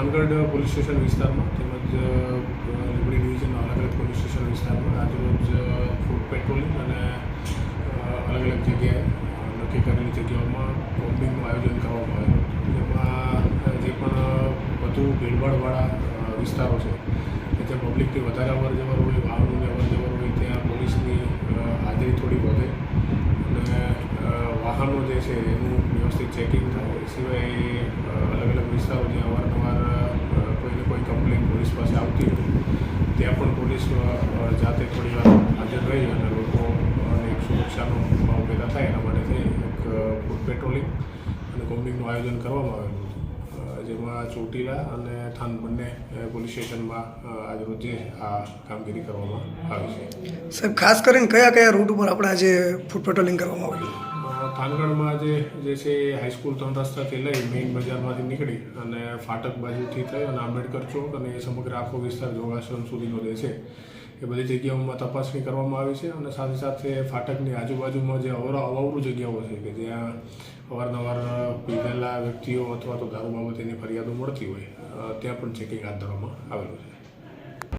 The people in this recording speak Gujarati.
થાનગઢ પોલીસ સ્ટેશન વિસ્તારમાં તેમજ લીંબડી ડિવિઝનના અલગ અલગ પોલીસ સ્ટેશન વિસ્તારમાં આજરોજ ફૂડ પેટ્રોલિંગ અને અલગ અલગ જગ્યાએ નક્કી કરેલી જગ્યાઓમાં બોમ્બિંગનું આયોજન કરવામાં આવ્યું જેમાં જે પણ વધુ ભીડભાડવાળા વિસ્તારો છે જ્યાં પબ્લિકથી વધારે અવર જવર હોય, વાહનોની અવર જવર હોય, ત્યાં પોલીસની હાજરી થોડી વધે અને વાહનો જે છે, એનું વ્યવસ્થિત ચેકિંગ થાય. એ સિવાય અલગ અલગ વિસ્તારો જ્યાં અવારનવાર અ, કોઈને કોઈ કમ્પ્લેન પોલીસ પાસે આવતી હોય ત્યાં પણ પોલીસ જાતે થોડી વાર હાજર રહી અને લોકો એક સુરક્ષાનો ભાવ પેદા થાય એના માટે થઈ એક ફૂડ પેટ્રોલિંગ અને કોમ્બિંગનું આયોજન કરવામાં આવેલું જેમાં ચોટીલા અને થાન બંને પોલીસ સ્ટેશનમાં આજરોજે આ કામગીરી કરવામાં આવી છે. સાહેબ ખાસ કરીને કયા કયા રૂટ ઉપર આપણે આજે ફૂડ પેટ્રોલિંગ કરવામાં આવેલું? અ, થાનગઢમાં જે જે છે એ હાઈસ્કૂલ ત્રણ રસ્તાથી લઈ મેઇન બજારમાંથી નીકળી અને ફાટક બાજુથી થઈ અને આંબેડકર ચોક અને એ સમગ્ર આખો વિસ્તાર યોગાસન સુધીનો જે છે એ બધી જગ્યાઓમાં તપાસણી કરવામાં આવી છે અને સાથે સાથે ફાટકની આજુબાજુમાં જે અવર અવાવરું જગ્યાઓ છે કે જ્યાં અવારનવાર પીધેલા વ્યક્તિઓ અથવા તો દારૂ બાબતેની ફરિયાદો મળતી હોય ત્યાં પણ ચેકિંગ હાથ ધરવામાં આવેલું છે.